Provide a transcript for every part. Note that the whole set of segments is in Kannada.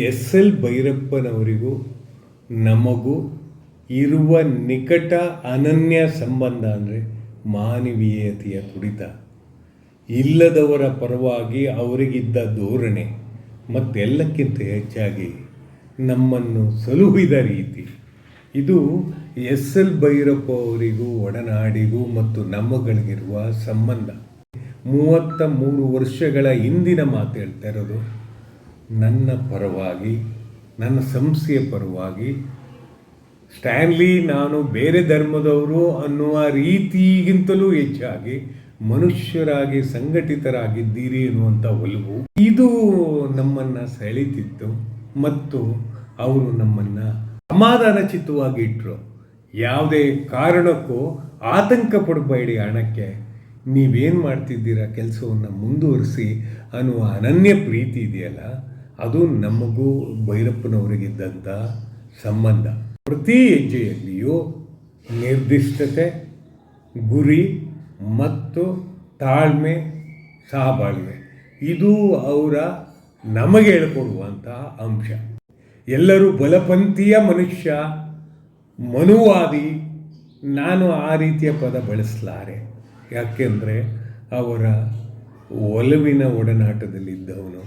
ಎಸ್ ಎಲ್ ಭೈರಪ್ಪನವರಿಗೂ ನಮಗೂ ಇರುವ ನಿಕಟ ಅನನ್ಯ ಸಂಬಂಧ ಅಂದರೆ ಮಾನವೀಯತೆಯ ತುಡಿತ ಇಲ್ಲದವರ ಪರವಾಗಿ ಅವರಿಗಿದ್ದ ಧೋರಣೆ ಮತ್ತೆಲ್ಲಕ್ಕಿಂತ ಹೆಚ್ಚಾಗಿ ನಮ್ಮನ್ನು ಸಲುಹಿದ ರೀತಿ. ಇದು ಎಸ್ ಎಲ್ ಭೈರಪ್ಪ ಅವರಿಗೂ ಒಡನಾಡಿಗೂ ಮತ್ತು ನಮ್ಮಗಳಿಗಿರುವ ಸಂಬಂಧ. ಮೂವತ್ತ ಮೂರು ವರ್ಷಗಳ ಹಿಂದಿನ ಮಾತು ಹೇಳ್ತಾ ಇರೋದು. ನನ್ನ ಪರವಾಗಿ, ನನ್ನ ಸಂಸ್ಥೆಯ ಪರವಾಗಿ, ಸ್ಟ್ಯಾನ್ಲಿ ನಾನು ಬೇರೆ ಧರ್ಮದವರು ಅನ್ನುವ ರೀತಿಗಿಂತಲೂ ಹೆಚ್ಚಾಗಿ ಮನುಷ್ಯರಾಗಿ ಸಂಘಟಿತರಾಗಿದ್ದೀರಿ ಎನ್ನುವಂಥ ಒಲವು. ಇದು ನಮ್ಮನ್ನು ಸೆಳೀತಿತ್ತು ಮತ್ತು ಅವರು ನಮ್ಮನ್ನು ಸಮಾಧಾನ ಚಿತ್ತವಾಗಿ ಇಟ್ಟರು ಯಾವುದೇ ಕಾರಣಕ್ಕೂ ಆತಂಕ ಪಡಬೇಡಿ ಹಣಕ್ಕೆ. ನೀವೇನು ಮಾಡ್ತಿದ್ದೀರಾ? ಕೆಲಸವನ್ನು ಮುಂದುವರಿಸಿ ಅನ್ನುವ ಅನನ್ಯ ಪ್ರೀತಿ ಇದೆಯಲ್ಲ? ಅದು ನಮಗೂ ಭೈರಪ್ಪನವರಿಗಿದ್ದಂಥ ಸಂಬಂಧ. ಪ್ರತಿ ಹೆಜ್ಜೆಯಲ್ಲಿಯೂ ನಿರ್ದಿಷ್ಟತೆ, ಗುರಿ ಮತ್ತು ತಾಳ್ಮೆ ಸಹಬಾಳ್ವೆ. ಇದು ಅವರ ನಮಗೆ ಹೇಳಿಕೊಡುವಂಥ ಅಂಶ. ಎಲ್ಲರೂ ಬಲಪಂಥೀಯ ಮನುಷ್ಯ, ಮನುವಾದಿ, ನಾನು ಆ ರೀತಿಯ ಪದ ಬಳಸಲಾರೆ. ಯಾಕೆಂದರೆ ಅವರ ಒಲವಿನ ಒಡನಾಟದಲ್ಲಿದ್ದವನು.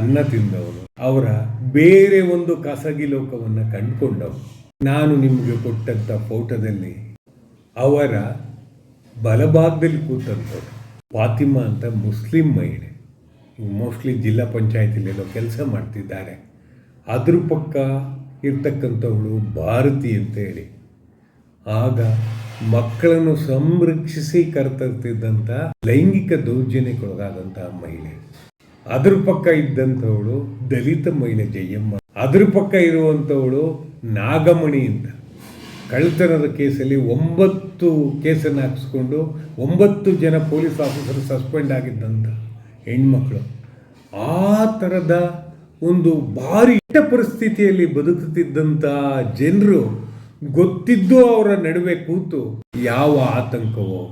ಅನ್ನ ತಿಂದವನು. ಅವರ ಬೇರೆ ಒಂದು ಖಾಸಗಿ ಲೋಕವನ್ನು ಕಂಡುಕೊಂಡವನು. ನಾನು ನಿಮಗೆ ಕೊಟ್ಟಂಥ ಫೋಟೋದಲ್ಲಿ ಅವರ ಬಲಭಾಗದಲ್ಲಿ ಕೂತಂಥವ್ರು. ಫಾತಿಮಾ ಅಂತ ಮುಸ್ಲಿಂ ಮಹಿಳೆ. ಮೋಸ್ಟ್ಲಿ ಜಿಲ್ಲಾ ಪಂಚಾಯತಿಲೆಲ್ಲೋ ಕೆಲಸ ಮಾಡ್ತಿದ್ದಾರೆ. ಅದ್ರ ಪಕ್ಕ ಇರ್ತಕ್ಕಂಥವಳು ಭಾರತಿ ಅಂತ ಹೇಳಿ ಆಗ ಮಕ್ಕಳನ್ನು ಸಂರಕ್ಷಿಸಿ ಕರ್ತರ್ತಿದ್ದಂಥ ಲೈಂಗಿಕ ದೌರ್ಜನ್ಯಕ್ಕೊಳಗಾದಂತಹ ಮಹಿಳೆ. ಅದ್ರ ಪಕ್ಕ ಇದ್ದಂಥವಳು ದಲಿತ ಮಹಿಳೆ ಜಯಮ್ಮ. ಅದ್ರ ಪಕ್ಕ ಇರುವಂಥವಳು ನಾಗಮಣಿ ಅಂತ. ಕಳ್ತನದ ಕೇಸಲ್ಲಿ ಒಂಬತ್ತು ಕೇಸನ್ನು ಹಾಕಿಸ್ಕೊಂಡು ಒಂಬತ್ತು ಜನ ಪೊಲೀಸ್ ಆಫೀಸರ್ ಸಸ್ಪೆಂಡ್ ಆಗಿದ್ದಂಥ ಹೆಣ್ಮಕ್ಳು. ಆ ಥರದ ಒಂದು ಭಾರಿ ಕೆಟ್ಟ ಪರಿಸ್ಥಿತಿಯಲ್ಲಿ ಬದುಕುತ್ತಿದ್ದಂಥ ಜನರು ಗೊತ್ತಿದ್ದು ಅವರ ನಡುವೆ ಕೂತು ಯಾವ ಆತಂಕವೋ,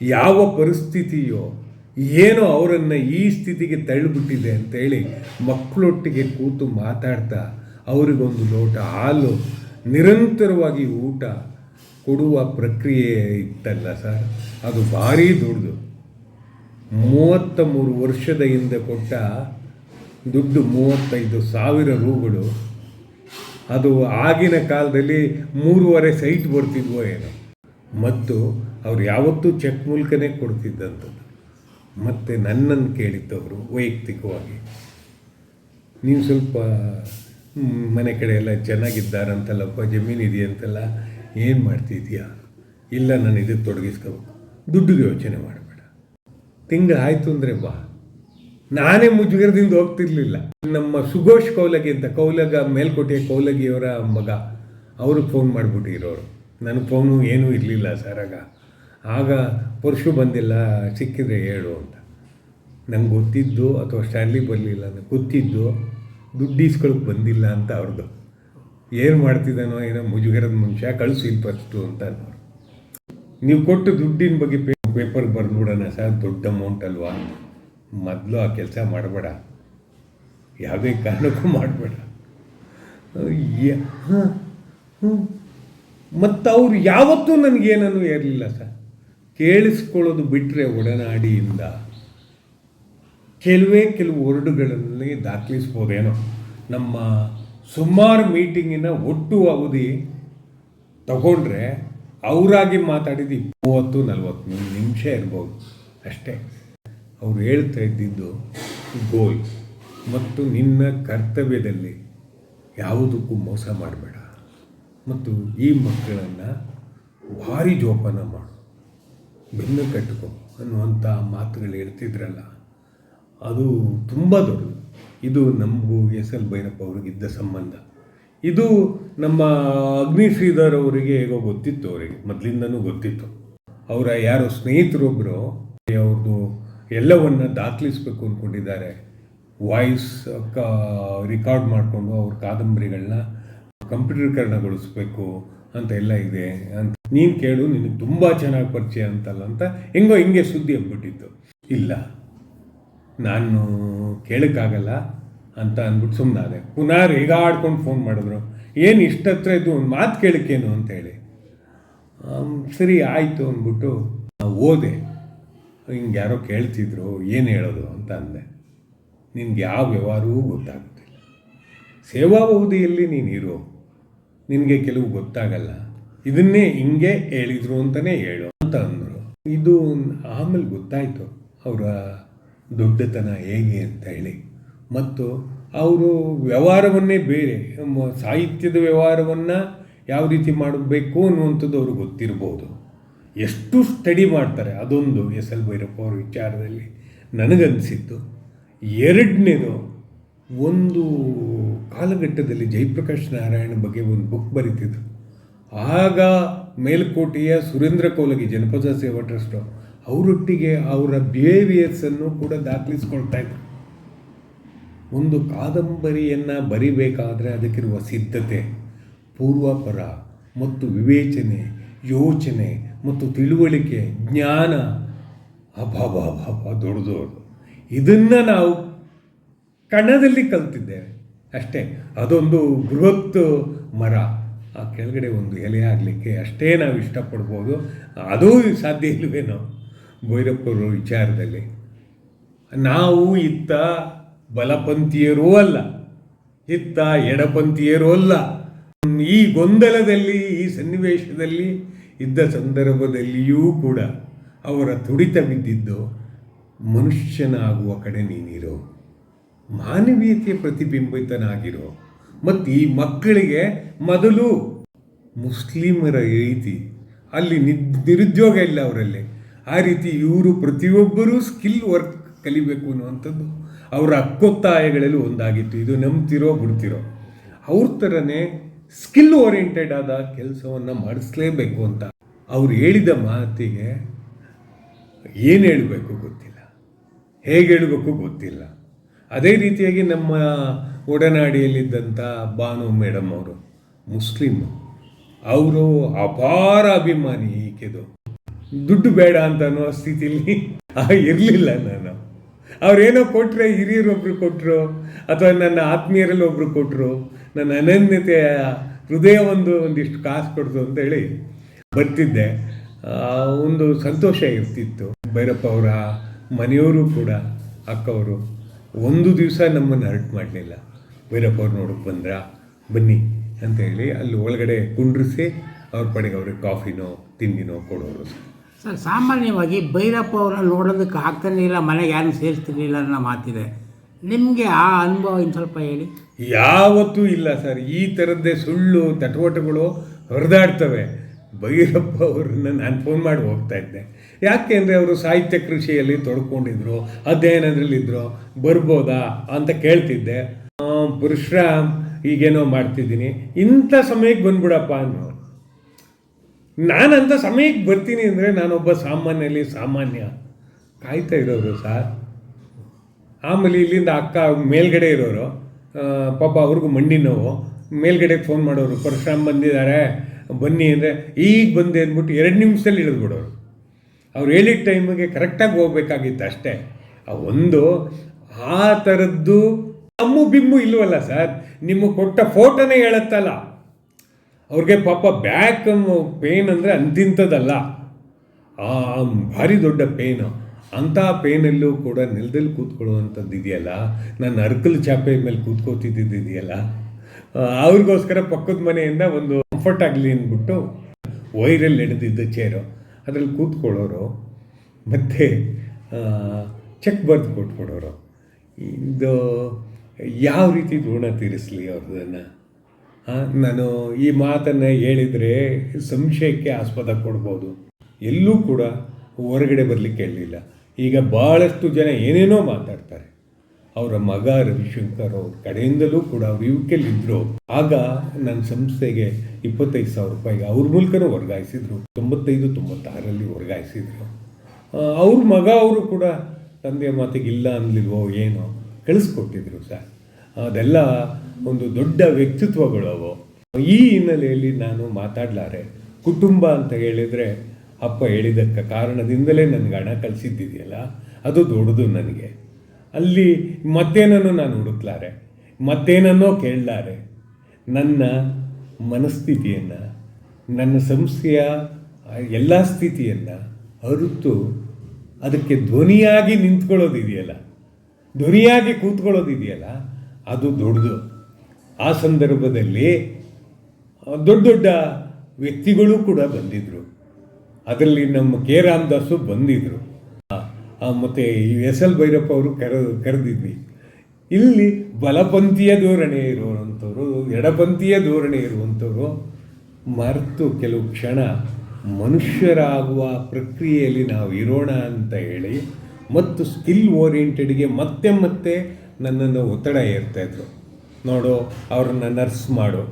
ಯಾವ ಪರಿಸ್ಥಿತಿಯೋ ಏನೋ ಅವರನ್ನು ಈ ಸ್ಥಿತಿಗೆ ತಳ್ಳಿಬಿಟ್ಟಿದೆ ಅಂತೇಳಿ ಮಕ್ಕಳೊಟ್ಟಿಗೆ ಕೂತು ಮಾತಾಡ್ತಾ ಅವರಿಗೊಂದು ಲೋಟ ಹಾಲು, ನಿರಂತರವಾಗಿ ಊಟ ಕೊಡುವ ಪ್ರಕ್ರಿಯೆ ಇತ್ತಲ್ಲ ಸರ್. ಅದು ಭಾರಿ ದೊಡ್ಡದು ಮೂವತ್ತ ಮೂರು ವರ್ಷದ ಹಿಂದೆ ಕೊಟ್ಟ ದುಡ್ಡು ಮೂವತ್ತೈದು ಸಾವಿರ ರೂಗಳು. ಅದು ಆಗಿನ ಕಾಲದಲ್ಲಿ ಮೂರುವರೆ ಸೈಟ್ ಬರ್ತಿದ್ವೋ ಏನೋ. ಮತ್ತು ಅವ್ರು ಯಾವತ್ತೂ ಚೆಕ್ ಮೂಲಕನೇ ಕೊಡ್ತಿದ್ದಂಥದ್ದು. ಮತ್ತು ನನ್ನನ್ನು ಕೇಳಿದ್ದವರು ವೈಯಕ್ತಿಕವಾಗಿ. ನೀವು ಸ್ವಲ್ಪ ಮನೆ ಕಡೆ ಎಲ್ಲ ಚೆನ್ನಾಗಿದ್ದಾರಂತಲ್ಲಪ್ಪ ಜಮೀನು ಇದೆಯಂತಲ್ಲ, ಏನು ಮಾಡ್ತಿದ್ಯಾ ಇಲ್ಲ, ನಾನು ಇದಕ್ಕೆ ತೊಡಗಿಸ್ಕೋಬೇಕು. ದುಡ್ಡಿಗೆ ಯೋಚನೆ ಮಾಡಬೇಡ. ತಿಂಗಳು ಆಯಿತು ಅಂದರೆ ಬಾ. ನಾನೇ ಮುಜುಗರದಿಂದ ಹೋಗ್ತಿರ್ಲಿಲ್ಲ. ನಮ್ಮ ಸುಘೋಷ್ ಕೌಲಗಿ ಅಂತ, ಕೌಲಗ ಮೇಲ್ಕೋಟೆ ಕೌಲಗಿಯವರ ಮಗ, ಅವರು ಫೋನ್ ಮಾಡಿಬಿಟ್ಟಿರೋರು. ನನಗೆ ಫೋನು ಏನೂ ಇರಲಿಲ್ಲ ಸರಾಗ ಆಗ ಪರಶು ಬಂದಿಲ್ಲ, ಸಿಕ್ಕಿದ್ರೆ ಹೇಳು ಅಂತ. ನಂಗೆ ಗೊತ್ತಿದ್ದು ಅಥವಾ ಸ್ಟ್ಯಾನ್ಲಿ ಬರಲಿಲ್ಲ ಅಂತ ಗೊತ್ತಿದ್ದು ದುಡ್ಡು ಇಸ್ಕೊಳಕ್ಕೆ ಬಂದಿಲ್ಲ ಅಂತ ಅವ್ರದ್ದು ಏನು ಮಾಡ್ತಿದ್ದಾನೋ ಏನೋ ಮುಜುಗರದ ಮನುಷ್ಯ ಕಳಿಸಿ ಫಸ್ಟು ಅಂತ ಅನ್ನೋರು ನೀವು ಕೊಟ್ಟು ದುಡ್ಡಿನ ಬಗ್ಗೆ ಪೇ ಪೇಪರ್ ಬರೆದ್ಬಿಡೋಣ ಸರ್, ದೊಡ್ಡ ಅಮೌಂಟ್ ಅಲ್ವಾ? ಮೊದಲು ಆ ಕೆಲಸ ಮಾಡಬೇಡ. ಯಾವುದೇ ಕಾರಣಕ್ಕೂ ಮಾಡಬೇಡ. ಮತ್ತು ಅವ್ರು ಯಾವತ್ತೂ ನನಗೇನೂ ಇರಲಿಲ್ಲ ಸರ್. ಕೇಳಿಸ್ಕೊಳ್ಳೋದು ಬಿಟ್ಟರೆ ಒಡನಾಡಿಯಿಂದ ಕೆಲವೇ ಕೆಲವು ವರ್ಡುಗಳಲ್ಲಿ ದಾಖಲಿಸ್ಬೋದೇನೋ. ನಮ್ಮ ಸುಮಾರು ಮೀಟಿಂಗಿನ ಒಟ್ಟು ಅವಧಿ ತಗೊಂಡ್ರೆ ಅವರಾಗಿ ಮಾತಾಡಿದ್ದು ಮೂವತ್ತು ನಲ್ವತ್ತು ನಿಮಿಷ ಇರ್ಬೋದು. ಅಷ್ಟೇ. ಅವ್ರು ಹೇಳ್ತಾ ಇದ್ದಿದ್ದು ಗೋಲ್. ಮತ್ತು ನಿನ್ನ ಕರ್ತವ್ಯದಲ್ಲಿ ಯಾವುದಕ್ಕೂ ಮೋಸ ಮಾಡಬೇಡ. ಮತ್ತು ಈ ಮಕ್ಕಳನ್ನು ಭಾರಿ ಜೋಪಾನ ಮಾಡು. ಬೆನ್ನು ಕಟ್ಟಿಕೊ ಅನ್ನುವಂಥ ಮಾತುಗಳು ಹೇಳ್ತಿದ್ರಲ್ಲ, ಅದು ತುಂಬ ದೊಡ್ಡದು. ಇದು ನಮಗೂ ಎಸ್ ಎಲ್ ಭೈರಪ್ಪ ಅವ್ರಿಗಿದ್ದ ಸಂಬಂಧ. ಇದು ನಮ್ಮ ಅಗ್ನಿ ಶ್ರೀಧರ್ ಅವರಿಗೆ ಹೇಗೋ ಗೊತ್ತಿತ್ತು ಅವರಿಗೆ, ಮೊದಲಿಂದನೂ ಗೊತ್ತಿತ್ತು. ಅವರ ಯಾರೋ ಸ್ನೇಹಿತರೊಬ್ಬರು ಅವ್ರದ್ದು ಎಲ್ಲವನ್ನು ದಾಖಲಿಸ್ಬೇಕು ಅಂದ್ಕೊಂಡಿದ್ದಾರೆ ವಾಯ್ಸ್ ರೆಕಾರ್ಡ್ ರಿಕಾರ್ಡ್ ಮಾಡಿಕೊಂಡು ಅವ್ರ ಕಾದಂಬರಿಗಳನ್ನ ಕಂಪ್ಯೂಟರ್ಕರಣಗೊಳಿಸ್ಬೇಕು ಅಂತ ಎಲ್ಲ ಇದೆ ಅಂತ. ನೀನು ಕೇಳು ನಿನಗೆ ತುಂಬ ಚೆನ್ನಾಗಿ ಪರಿಚಯ ಅಂತಲ್ಲ ಅಂತ ಹೆಂಗೋ ಹಿಂಗೆ ಸುದ್ದಿ ಅಂದ್ಬಿಟ್ಟಿತ್ತು ಇಲ್ಲ ನಾನು ಕೇಳೋಕ್ಕಾಗಲ್ಲ ಅಂತ ಅಂದ್ಬಿಟ್ಟು ಸುಮ್ಮನಾದೆ ಪುನಃ ರೇಗಾಡ್ಕೊಂಡು ಫೋನ್ ಮಾಡಿದ್ರು. ಏನು ಇಷ್ಟತ್ರ ಇದು ಒಂದು ಮಾತು ಕೇಳಕ್ಕೇನು ಅಂತ ಹೇಳಿ. ಆಮ್, ಸರಿ ಆಯಿತು ಅಂದ್ಬಿಟ್ಟು ಓದೆ. ಹಿಂಗೆ ಯಾರೋ ಕೇಳ್ತಿದ್ರು ಏನು ಹೇಳೋದು ಅಂತ ಅಂದೆ. ನಿನ್ಗೆ ಯಾವ ವ್ಯವಹಾರವೂ ಗೊತ್ತಾಗ್ತಿಲ್ಲ. ಸೇವಾವಧಿಯಲ್ಲಿ ನೀನು ಇರು ನಿನಗೆ ಕೆಲವು ಗೊತ್ತಾಗಲ್ಲ. ಇದನ್ನೇ ಹಿಂಗೆ ಹೇಳಿದ್ರು ಅಂತಲೇ ಹೇಳು ಅಂತ ಅಂದರು. ಇದು ಆಮೇಲೆ ಗೊತ್ತಾಯಿತು ಅವರ ದೊಡ್ಡತನ ಹೇಗೆ ಅಂತ ಹೇಳಿ. ಮತ್ತು ಅವರು ವ್ಯವಹಾರವನ್ನೇ ಬೇರೆ ಸಾಹಿತ್ಯದ ವ್ಯವಹಾರವನ್ನು ಯಾವ ರೀತಿ ಮಾಡಬೇಕು ಅನ್ನುವಂಥದ್ದು ಅವ್ರಿಗೆ ಗೊತ್ತಿರ್ಬೋದು. ಎಷ್ಟು ಸ್ಟಡಿ ಮಾಡ್ತಾರೆ ಅದೊಂದು ಎಸ್ ಎಲ್ ಭೈರಪ್ಪ ಅವ್ರ ವಿಚಾರದಲ್ಲಿ ನನಗನ್ಸಿತ್ತು. ಎರಡನೇದು ಒಂದು ಕಾಲಘಟ್ಟದಲ್ಲಿ ಜಯಪ್ರಕಾಶ್ ನಾರಾಯಣ ಬಗ್ಗೆ ಒಂದು ಬುಕ್ ಬರೀತಿದ್ರು. ಆಗ ಮೇಲ್ಕೋಟೆಯ ಸುರೇಂದ್ರ ಕೋಲಗಿ, ಜನಪದ ಸೇವಾ ಟ್ರಸ್ಟು ಅವರೊಟ್ಟಿಗೆ ಅವರ ಬಿಹೇವಿಯರ್ಸನ್ನು ಕೂಡ ದಾಖಲಿಸ್ಕೊಳ್ತಾ ಇದ್ರು. ಒಂದು ಕಾದಂಬರಿಯನ್ನು ಬರಿಬೇಕಾದರೆ ಅದಕ್ಕಿರುವ ಸಿದ್ಧತೆ, ಪೂರ್ವಾಪರ ಮತ್ತು ವಿವೇಚನೆ, ಯೋಚನೆ ಮತ್ತು ತಿಳುವಳಿಕೆ, ಜ್ಞಾನ ಅಭಾಭಾಭಾಭ ದೊಡ್ಡ ದೊಡ್ಡ. ಇದನ್ನು ನಾವು ಕಣದಲ್ಲಿ ಕಲ್ತಿದ್ದೇವೆ. ಅಷ್ಟೇ, ಅದೊಂದು ಬೃಹತ್ ಮರ. ಆ ಕೆಳಗಡೆ ಒಂದು ಎಲೆ ಆಗಲಿಕ್ಕೆ ಅಷ್ಟೇ ನಾವು ಇಷ್ಟಪಡ್ಬೋದು. ಅದೂ ಸಾಧ್ಯ ಇಲ್ವೇನೋ ಭೈರಪ್ಪರ ವಿಚಾರದಲ್ಲಿ. ನಾವು ಇತ್ತ ಬಲಪಂಥೀಯರೂ ಅಲ್ಲ, ಇತ್ತ ಎಡಪಂಥೀಯರೂ ಅಲ್ಲ. ಈ ಗೊಂದಲದಲ್ಲಿ, ಈ ಸನ್ನಿವೇಶದಲ್ಲಿ ಇದ್ದ ಸಂದರ್ಭದಲ್ಲಿಯೂ ಕೂಡ ಅವರ ತುಡಿತ ಬಿದ್ದಿದ್ದು, ಮನುಷ್ಯನಾಗುವ ಕಡೆ ನೀನಿರೋ. ಮಾನವೀಯತೆಯ ಪ್ರತಿಬಿಂಬಿತನಾಗಿರೋ ಮತ್ತು ಈ ಮಕ್ಕಳಿಗೆ ಮೊದಲು ಮುಸ್ಲಿಮರ ರೀತಿ, ಅಲ್ಲಿ ನಿರುದ್ಯೋಗ ಇಲ್ಲ ಅವರಲ್ಲಿ. ಆ ರೀತಿ ಇವರು ಪ್ರತಿಯೊಬ್ಬರೂ ಸ್ಕಿಲ್ ವರ್ಕ್ ಕಲಿಬೇಕು ಅನ್ನುವಂಥದ್ದು ಅವರ ಅಕ್ಕೊತ್ತಾಯಗಳಲ್ಲಿ ಒಂದಾಗಿತ್ತು. ಇದು ನಂಬ್ತಿರೋ, ಬಿಡ್ತಿರೋ. ಅವ್ರ ಥರನೇ ಸ್ಕಿಲ್ ಓರಿಯೆಂಟೆಡ್ ಆದ ಕೆಲಸವನ್ನು ಮಾಡಿಸ್ಲೇಬೇಕು ಅಂತ ಅವ್ರು ಹೇಳಿದ ಮಾತಿಗೆ ಏನು ಹೇಳಬೇಕು ಗೊತ್ತಿಲ್ಲ. ಹೇಗೆ ಹೇಳಬೇಕು ಗೊತ್ತಿಲ್ಲ. ಅದೇ ರೀತಿಯಾಗಿ ನಮ್ಮ ಒಡನಾಡಿಯಲ್ಲಿದ್ದಂಥ ಬಾನು ಮೇಡಮ್ ಅವರು ಮುಸ್ಲಿಮ್ ಅವರು ಅಪಾರ ಅಭಿಮಾನಿ ಈಕೆದು. ದುಡ್ಡು ಬೇಡ ಅಂತ ಅನ್ನೋ ಸ್ಥಿತಿಲಿ ಇರಲಿಲ್ಲ ನಾನು. ಅವ್ರೇನೋ ಕೊಟ್ಟರೆ ಹಿರಿಯರೊಬ್ರು ಕೊಟ್ಟರು ಅಥವಾ ನನ್ನ ಆತ್ಮೀಯರಲ್ಲಿ ಒಬ್ರು ಕೊಟ್ಟರು ನನ್ನ ಅನನ್ಯತೆಯ ಹೃದಯ ಒಂದು ಒಂದಿಷ್ಟು ಕಾಸು ಕೊಡ್ತು ಅಂತ ಹೇಳಿ ಬರ್ತಿದ್ದೆ. ಒಂದು ಸಂತೋಷ ಇರ್ತಿತ್ತು. ಭೈರಪ್ಪ ಅವರ ಮನೆಯವರು ಕೂಡ, ಅಕ್ಕವರು. ಒಂದು ದಿವಸ ನಮ್ಮನ್ನು ಹರ್ಟ್ ಮಾಡಲಿಲ್ಲ. ಭೈರಪ್ಪ ಅವ್ರು ನೋಡಕ್ಕೆ ಬಂದ್ರ? ಬನ್ನಿ ಅಂತ ಹೇಳಿ ಅಲ್ಲಿ ಒಳಗಡೆ ಕುಂಡ್ರಿಸಿ ಅವ್ರ ಪಡೆಗೆ ಅವ್ರಿಗೆ ಕಾಫಿನೋ ತಿಂಡಿನೋ ಕೊಡೋರು. ಸರ್ ಸಾಮಾನ್ಯವಾಗಿ ಭೈರಪ್ಪ ಅವ್ರನ್ನ ನೋಡೋದಕ್ಕೆ ಆಗ್ತಾನೆ ಇಲ್ಲ ಮನೆಗೆ ಯಾರು ಸೇರಿಸ್ತಿರ್ಲಿಲ್ಲ ಅನ್ನೋ ಮಾತಿದೆ. ನಿಮಗೆ ಆ ಅನುಭವ ಇನ್ನು ಸ್ವಲ್ಪ ಹೇಳಿ. ಯಾವತ್ತೂ ಇಲ್ಲ ಸರ್. ಈ ಥರದ್ದೇ ಸುಳ್ಳು ತಟವಟಗಳು ಹೊರದಾಡ್ತವೆ. ಭೈರಪ್ಪ ಅವ್ರನ್ನ ನಾನು ಫೋನ್ ಮಾಡಿ ಹೋಗ್ತಾ ಇದ್ದೆ. ಯಾಕೆ ಅಂದರೆ ಅವರು ಸಾಹಿತ್ಯ ಕೃಷಿಯಲ್ಲಿ ತೊಡ್ಕೊಂಡಿದ್ರು ಅಧ್ಯಯನದಲ್ಲಿದ್ದರು ಬರ್ಬೋದಾ ಅಂತ ಕೇಳ್ತಿದ್ದೆ. ಪರಶುರಾಮ್ ಈಗೇನೋ ಮಾಡ್ತಿದ್ದೀನಿ. ಇಂಥ ಸಮಯಕ್ಕೆ ಬಂದ್ಬಿಡಪ್ಪ ಅನ್ನೋ ನಾನಂತ ಸಮಯಕ್ಕೆ ಬರ್ತೀನಿ ಅಂದರೆ ನಾನೊಬ್ಬ ಸಾಮಾನ್ಯಲ್ಲಿ ಸಾಮಾನ್ಯ. ಕಾಯ್ತಾ ಇರೋರು ಸರ್. ಆಮೇಲೆ ಇಲ್ಲಿಂದ ಅಕ್ಕ ಮೇಲ್ಗಡೆ ಇರೋರು. ಪಾಪ ಅವ್ರಿಗೂ ಮಂಡಿ ನೋವು. ಮೇಲ್ಗಡೆ ಫೋನ್ ಮಾಡೋರು ಪರಶುರಾಮ್ ಬಂದಿದ್ದಾರೆ, ಬನ್ನಿ ಅಂದರೆ, ಈಗ ಬಂದೆ ಅಂದ್ಬಿಟ್ಟು ಎರಡು ನಿಮಿಷದಲ್ಲಿ ಇಳಿದ್ಬಿಡೋರು. ಅವ್ರು ಹೇಳಿದ ಟೈಮಿಗೆ ಕರೆಕ್ಟಾಗಿ ಹೋಗ್ಬೇಕಾಗಿತ್ತು ಅಷ್ಟೇ. ಆ ಒಂದು ಆ ಥರದ್ದು ಅಮ್ಮು ಬಿಮ್ಮು ಇಲ್ವಲ್ಲ ಸರ್? ನಿಮಗೆ ಕೊಟ್ಟ ಫೋಟೋನೇ ಹೇಳತ್ತಲ್ಲ. ಅವ್ರಿಗೆ ಪಾಪ ಬ್ಯಾಕ್ ಪೇನ್ ಅಂದರೆ ಅಂತಿಂಥದ್ದಲ್ಲ. ಆ ಭಾರಿ ದೊಡ್ಡ ಪೇನು ಅಂಥ ಪೇನಲ್ಲೂ ಕೂಡ ನೆಲದಲ್ಲಿ ಕೂತ್ಕೊಳ್ಳುವಂಥದ್ದು ಇದೆಯಲ್ಲ? ನಾನು ಅರ್ಕಲ್ ಚಾಪೆ ಮೇಲೆ ಕೂತ್ಕೋತಿದ್ದಿದೆಯಲ್ಲ ಅವ್ರಿಗೋಸ್ಕರ ಪಕ್ಕದ ಮನೆಯಿಂದ ಒಂದು ಕಂಫರ್ಟ್ ಆಗಲಿ ಅಂದ್ಬಿಟ್ಟು ವೈರಲ್ಲಿ ಹಿಡಿದಿದ್ದ ಚೇರು ಅದ್ರಲ್ಲಿ ಕೂತ್ಕೊಳ್ಳೋರು ಮತ್ತು ಚೆಕ್ ಬರೆದು ಕೊಟ್ಕೊಡೋರು ಇದು ಯಾವ ರೀತಿ ಋಣ ತೀರಿಸಲಿ ಅವ್ರದನ್ನು? ನಾನು ಈ ಮಾತನ್ನು ಹೇಳಿದರೆ ಸಂಶಯಕ್ಕೆ ಆಸ್ಪದ ಕೊಡ್ಬೋದು. ಎಲ್ಲೂ ಕೂಡ ಹೊರಗಡೆ ಬರಲಿಕ್ಕೆ ಹೇಳಲಿಲ್ಲ ಈಗ ಭಾಳಷ್ಟು ಜನ ಏನೇನೋ ಮಾತಾಡ್ತಾರೆ. ಅವರ ಮಗ ರವಿಶಂಕರ್ ಅವ್ರ ಕಡೆಯಿಂದಲೂ ಕೂಡ ಅವ್ರು ಯು ಇದ್ದರು ಆಗ ನನ್ನ ಸಂಸ್ಥೆಗೆ ಇಪ್ಪತ್ತೈದು ಸಾವಿರ ರೂಪಾಯಿಗೆ ಅವ್ರ ಮೂಲಕನೂ ವರ್ಗಾಯಿಸಿದ್ರು. ತೊಂಬತ್ತೈದು, ತೊಂಬತ್ತಾರರಲ್ಲಿ ವರ್ಗಾಯಿಸಿದ್ರು. ಅವ್ರ ಮಗ ಅವರು ಕೂಡ ತಂದೆಯ ಮಾತಿಗೆ ಇಲ್ಲ ಅನ್ಲಿಲ್ವೋ ಏನೋ ಕಳಿಸ್ಕೊಟ್ಟಿದ್ರು ಸರ್. ಅದೆಲ್ಲ ಒಂದು ದೊಡ್ಡ ವ್ಯಕ್ತಿತ್ವಗಳು ಅವು ಈ ಹಿನ್ನೆಲೆಯಲ್ಲಿ ನಾನು ಮಾತಾಡಲಾರೆ. ಕುಟುಂಬ ಅಂತ ಹೇಳಿದರೆ ಅಪ್ಪ ಹೇಳಿದ್ದಕ್ಕೆ ಕಾರಣದಿಂದಲೇ ನನಗೆ ಹಣ ಕಳಿಸಿದ್ದಿದೆಯಲ್ಲ, ಅದು ದೊಡ್ಡದು ನನಗೆ. ಅಲ್ಲಿ ಮತ್ತೇನನ್ನು ನಾನು ಹುಡುಕ್ಲಾರೆ? ಮತ್ತೇನನ್ನೋ ಕೇಳಲಾರೆ? ನನ್ನ ಮನಸ್ಥಿತಿಯನ್ನು, ನನ್ನ ಸಂಸ್ಥೆಯ ಎಲ್ಲ ಸ್ಥಿತಿಯನ್ನು ಅರಿತು ಅದಕ್ಕೆ ಧ್ವನಿಯಾಗಿ ನಿಂತ್ಕೊಳ್ಳೋದಿದೆಯಲ್ಲ? ಧ್ವನಿಯಾಗಿ ಕೂತ್ಕೊಳ್ಳೋದಿದೆಯಲ್ಲ? ಅದು ದೊಡ್ಡದು. ಆ ಸಂದರ್ಭದಲ್ಲಿ ದೊಡ್ಡ ದೊಡ್ಡ ವ್ಯಕ್ತಿಗಳು ಕೂಡ ಬಂದಿದ್ದರು ಅದರಲ್ಲಿ ನಮ್ಮ ಕೆ. ರಾಮದಾಸು ಬಂದಿದ್ದರು ಮತ್ತು ಎಸ್ ಎಲ್ ಭೈರಪ್ಪ ಅವರು ಕರೆ ಕರೆದಿದ್ವಿ. ಇಲ್ಲಿ ಬಲಪಂಥೀಯ ಧೋರಣೆ ಇರುವಂಥವ್ರು, ಎಡಪಂಥೀಯ ಧೋರಣೆ ಇರುವಂಥವ್ರು ಮರೆತು ಕೆಲವು ಕ್ಷಣ ಮನುಷ್ಯರಾಗುವ ಪ್ರಕ್ರಿಯೆಯಲ್ಲಿ ನಾವು ಇರೋಣ ಅಂತ ಹೇಳಿ ಮತ್ತು ಸ್ಕಿಲ್ ಓರಿಯೆಂಟೆಡ್ಗೆ ಮತ್ತೆ ಮತ್ತೆ ನನ್ನನ್ನು ಒತ್ತಡ ಏರ್ತಾಯಿದ್ರು ನೋಡು, ಅವ್ರನ್ನ ನರ್ಸ್ ಮಾಡು.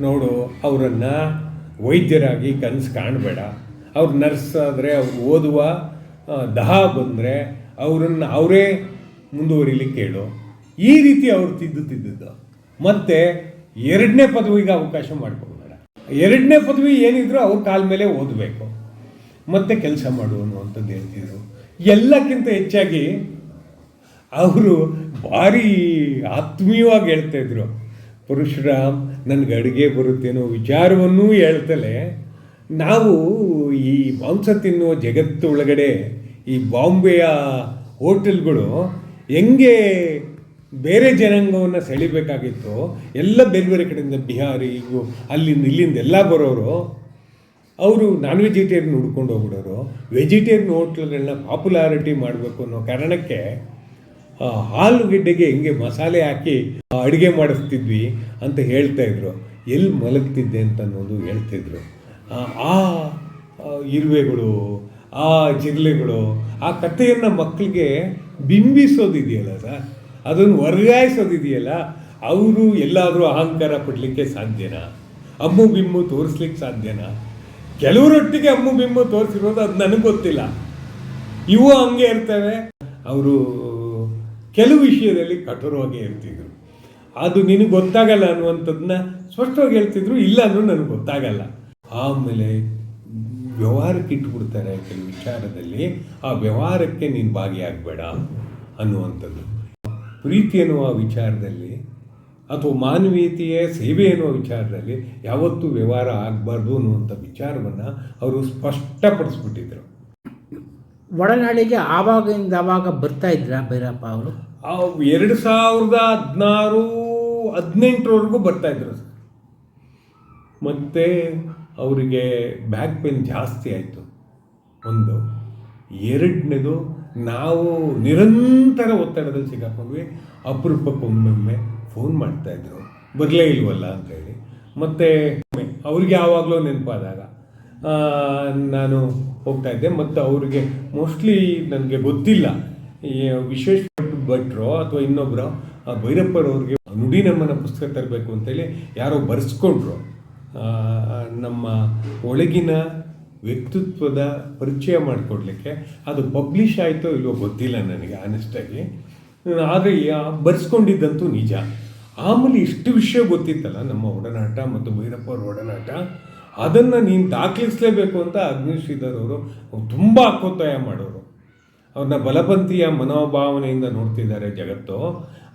ನೋಡು, ಅವರನ್ನು ವೈದ್ಯರಾಗಿ ಕನಸು ಕಾಣಬೇಡ. ಅವ್ರು ನರ್ಸ್ ಆದರೆ ಅವ್ರು ಓದುವ ದಹ ಬಂದರೆ ಅವರನ್ನು ಅವರೇ ಮುಂದುವರಿಲಿಕ್ಕೆ ಕೇಳು ಈ ರೀತಿ ಅವರು ತಿದ್ದು ತಿದ್ದಿದ್ದು. ಮತ್ತು ಎರಡನೇ ಪದವಿಗೆ ಅವಕಾಶ ಮಾಡ್ಕೊಬೇಡ ಎರಡನೇ ಪದವಿ ಏನಿದ್ರು ಅವ್ರ ಕಾಲ ಮೇಲೆ ಓದಬೇಕು. ಮತ್ತೆ ಕೆಲಸ ಮಾಡು ಅನ್ನುವಂಥದ್ದು ಹೇಳ್ತಿದ್ರು. ಎಲ್ಲಕ್ಕಿಂತ ಹೆಚ್ಚಾಗಿ ಅವರು ಭಾರಿ ಆತ್ಮೀಯವಾಗಿ ಹೇಳ್ತಾ ಇದ್ರು. ಪರಶುರಾಮ್, ನನಗೆ ಅಡುಗೆ ಬರುತ್ತೇನೋ ವಿಚಾರವನ್ನೂ ಹೇಳ್ತಲೇ ನಾವು ಈ ಮಾಂಸ ತಿನ್ನುವ ಜಗತ್ತು ಒಳಗಡೆ ಈ ಬಾಂಬೆಯ ಹೋಟೆಲ್ಗಳು ಹೆಂಗೆ ಬೇರೆ ಜನಾಂಗವನ್ನು ಸೆಳಿಬೇಕಾಗಿತ್ತು, ಎಲ್ಲ ಬೇರೆ ಬೇರೆ ಕಡೆಯಿಂದ ಬಿಹಾರಿ ಅಲ್ಲಿಂದ ಇಲ್ಲಿಂದ ಎಲ್ಲ ಬರೋರು, ಅವರು ನಾನ್ ವೆಜಿಟೇರಿಯನ್ ಹುಡ್ಕೊಂಡು ಹೋಗ್ಬಿಡೋರು. ವೆಜಿಟೇರಿಯನ್ ಹೋಟ್ಲ್ಗಳನ್ನ ಪಾಪ್ಯುಲಾರಿಟಿ ಮಾಡಬೇಕು ಅನ್ನೋ ಕಾರಣಕ್ಕೆ ಆಲೂಗೆಡ್ಡೆಗೆ ಹೆಂಗೆ ಮಸಾಲೆ ಹಾಕಿ ಅಡುಗೆ ಮಾಡಿಸ್ತಿದ್ವಿ ಅಂತ ಹೇಳ್ತಾಯಿದ್ರು ಎಲ್ಲಿ ಮಲಗ್ತಿದ್ದೆ ಅಂತ ಅನ್ನೋದು ಹೇಳ್ತಿದ್ರು ಆ, ಇರುವೆಗಳು ಆ ಜಿರ್ಲೆಗಳು ಆ ಕಥೆಯನ್ನು ಮಕ್ಕಳಿಗೆ ಬಿಂಬಿಸೋದಿದೆಯಲ್ಲ ಸರ್? ಅದನ್ನು ವರ್ಗಾಯಿಸೋದಿದೆಯಲ್ಲ? ಅವರು ಎಲ್ಲಾದರೂ ಅಹಂಕಾರ ಪಡಲಿಕ್ಕೆ ಸಾಧ್ಯನಾ? ಅಮ್ಮು ಬಿಮ್ಮು ತೋರಿಸ್ಲಿಕ್ಕೆ ಸಾಧ್ಯನಾ? ಕೆಲವರೊಟ್ಟಿಗೆ ಅಮ್ಮು ಬಿಮ್ಮು ತೋರಿಸಿರೋದು ಅದು ನನಗೆ ಗೊತ್ತಿಲ್ಲ. ಇವು ಹಂಗೆ ಇರ್ತವೆ. ಅವರು ಕೆಲವು ವಿಷಯದಲ್ಲಿ ಕಠೋರವಾಗಿ ಇರ್ತಿದ್ರು ಅದು ನಿನಗೆ ಗೊತ್ತಾಗಲ್ಲ ಅನ್ನುವಂಥದ್ದನ್ನ ಸ್ಪಷ್ಟವಾಗಿ ಹೇಳ್ತಿದ್ರು ಇಲ್ಲ ಅಂದ್ರೂ ನನಗೆ ಗೊತ್ತಾಗಲ್ಲ. ಆಮೇಲೆ ವ್ಯವಹಾರಕ್ಕೆ ಇಟ್ಬಿಡ್ತಾರೆ ಕೆಲವು ವಿಚಾರದಲ್ಲಿ ಆ ವ್ಯವಹಾರಕ್ಕೆ ನೀನು ಭಾಗಿಯಾಗಬೇಡ ಅನ್ನುವಂಥದ್ದು. ಪ್ರೀತಿ ಎನ್ನುವ ವಿಚಾರದಲ್ಲಿ ಅಥವಾ ಮಾನವೀಯತೆಯ ಸೇವೆ ಎನ್ನುವ ವಿಚಾರದಲ್ಲಿ ಯಾವತ್ತೂ ವ್ಯವಹಾರ ಆಗಬಾರ್ದು ಅನ್ನುವಂಥ ವಿಚಾರವನ್ನು ಅವರು ಸ್ಪಷ್ಟಪಡಿಸ್ಬಿಟ್ಟಿದ್ರು. ಒಡನಾಡಿಗೆ ಆವಾಗಿಂದ ಆವಾಗ ಬರ್ತಾ ಇದ್ರ ಭೈರಪ್ಪ ಅವರು? ಎರಡು ಸಾವಿರದ ಹದಿನಾರು ಹದಿನೆಂಟರವರೆಗೂ ಬರ್ತಾಯಿದ್ರು ಸರ್. ಮತ್ತು ಅವರಿಗೆ ಬ್ಯಾಕ್ ಪೇನ್ ಜಾಸ್ತಿ ಆಯಿತು. ಒಂದು. ಎರಡನೇದು, ನಾವು ನಿರಂತರ ಒತ್ತಡದಲ್ಲಿ ಸಿಗಾಕೊಂಡ್ವಿ ಅಪರೂಪಕ್ಕೊಮ್ಮೊಮ್ಮೆ ಫೋನ್ ಮಾಡ್ತಾಯಿದ್ರು ಬರಲೇ ಇಲ್ವಲ್ಲ ಅಂತೇಳಿ. ಮತ್ತು ಅವ್ರಿಗೆ ಯಾವಾಗಲೂ ನೆನಪಾದಾಗ ನಾನು ಹೋಗ್ತಾ ಇದ್ದೆ. ಮತ್ತು ಅವರಿಗೆ ಮೋಸ್ಟ್ಲಿ ನನಗೆ ಗೊತ್ತಿಲ್ಲ. ಈ ವಿಶೇಷ ಭಟ್ರು ಅಥವಾ ಇನ್ನೊಬ್ಬರು ಭೈರಪ್ಪರವ್ರಿಗೆ ನುಡಿ ನಮ್ಮನ ಪುಸ್ತಕ ತರಬೇಕು ಅಂತೇಳಿ ಯಾರೋ ಬರೆಸ್ಕೊಂಡ್ರು. ನಮ್ಮ ಒಳಗಿನ ವ್ಯಕ್ತಿತ್ವದ ಪರಿಚಯ ಮಾಡಿಕೊಡ್ಲಿಕ್ಕೆ ಅದು ಪಬ್ಲಿಷ್ ಆಯಿತೋ ಇಲ್ವೋ ಗೊತ್ತಿಲ್ಲ ನನಗೆ ಆನೆಸ್ಟಾಗಿ ಆದರೆ ಬರೆಸ್ಕೊಂಡಿದ್ದಂತೂ ನಿಜ. ಆಮೇಲೆ ಇಷ್ಟು ವಿಷಯ ಗೊತ್ತಿತ್ತಲ್ಲ, ನಮ್ಮ ಒಡನಾಟ ಮತ್ತು ಭೈರಪ್ಪ ಅವರ ಒಡನಾಟ, ಅದನ್ನು ನೀನು ದಾಖಲಿಸಲೇಬೇಕು ಅಂತ ಅಗ್ನಿಶ್ರೀಧರ್ ಅವರು ತುಂಬ ಒತ್ತಾಯ ಮಾಡೋರು. ಅವ್ರನ್ನ ಬಲಪಂಥೀಯ ಮನೋಭಾವನೆಯಿಂದ ನೋಡ್ತಿದ್ದಾರೆ ಜಗತ್ತು.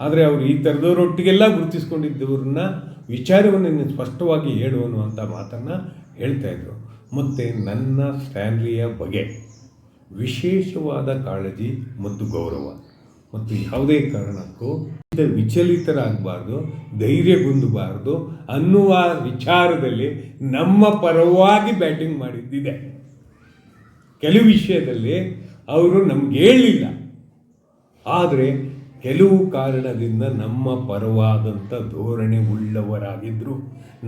ಆದರೆ ಅವರು ಈ ಥರದವರೊಟ್ಟಿಗೆಲ್ಲ ಗುರುತಿಸ್ಕೊಂಡಿದ್ದವ್ರನ್ನ ವಿಚಾರವನ್ನು ನೀನು ಸ್ಪಷ್ಟವಾಗಿ ಹೇಳು ಅನ್ನುವಂಥ ಮಾತನ್ನು ಹೇಳ್ತಾ ಇದ್ರು. ಮತ್ತು ನನ್ನ ಸ್ಟ್ಯಾನ್ಲಿಯ ಬಗೆ. ವಿಶೇಷವಾದ ಕಾಳಜಿ ಮತ್ತು ಗೌರವ. ಮತ್ತು ಯಾವುದೇ ಕಾರಣಕ್ಕೂ ಇದು ವಿಚಲಿತರಾಗಬಾರ್ದು ಧೈರ್ಯಗುಂದಬಾರ್ದು ಅನ್ನುವ ವಿಚಾರದಲ್ಲಿ ನಮ್ಮ ಪರವಾಗಿ ಬ್ಯಾಟಿಂಗ್ ಮಾಡಿದ್ದಿದೆ. ಕೆಲವು ವಿಷಯದಲ್ಲಿ ಅವರು ನಮ್ಗೆ ಹೇಳಲಿಲ್ಲ ಆದರೆ ಕೆಲವು ಕಾರಣದಿಂದ ನಮ್ಮ ಪರವಾದಂಥ ಧೋರಣೆ ಉಳ್ಳವರಾಗಿದ್ದರು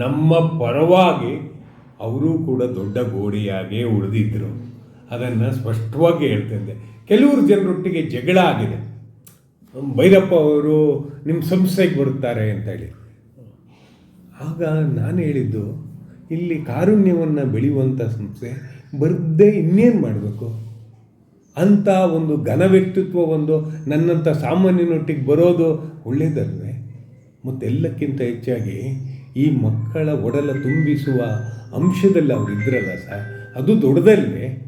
ನಮ್ಮ ಪರವಾಗಿ ಅವರೂ ಕೂಡ ದೊಡ್ಡ ಗೋಡೆಯಾಗೇ ಉಳಿದಿದ್ದರು ಅದನ್ನು ಸ್ಪಷ್ಟವಾಗಿ ಹೇಳ್ತಿದ್ದೆ ಕೆಲವರು ಜನರೊಟ್ಟಿಗೆ ಜಗಳ ಆಗಿದೆ. ಭೈರಪ್ಪ ಅವರು ನಿಮ್ಮ ಸಂಸ್ಥೆಗೆ ಬರುತ್ತಾರೆ ಅಂತೇಳಿ ಆಗ ನಾನು ಹೇಳಿದ್ದು, ಇಲ್ಲಿ ಕಾರುಣ್ಯವನ್ನು ಬೆಳೆಯುವಂಥ ಸಂಸ್ಥೆ ಬರ್ದೇ ಇನ್ನೇನು ಮಾಡಬೇಕು? ಅಂಥ ಒಂದು ಘನ ವ್ಯಕ್ತಿತ್ವ ಒಂದು ನನ್ನಂಥ ಸಾಮಾನ್ಯನೊಟ್ಟಿಗೆ ಬರೋದು ಒಳ್ಳೆಯದಲ್ವೇ ಮತ್ತೆಲ್ಲಕ್ಕಿಂತ ಹೆಚ್ಚಾಗಿ ಈ ಮಕ್ಕಳ ಒಡಲ ತುಂಬಿಸುವ ಅಂಶದಲ್ಲಿ ಅವರು ಇದ್ರಲ್ಲ ಸರ್? ಅದು ದೊಡ್ಡದಲ್ವೇ?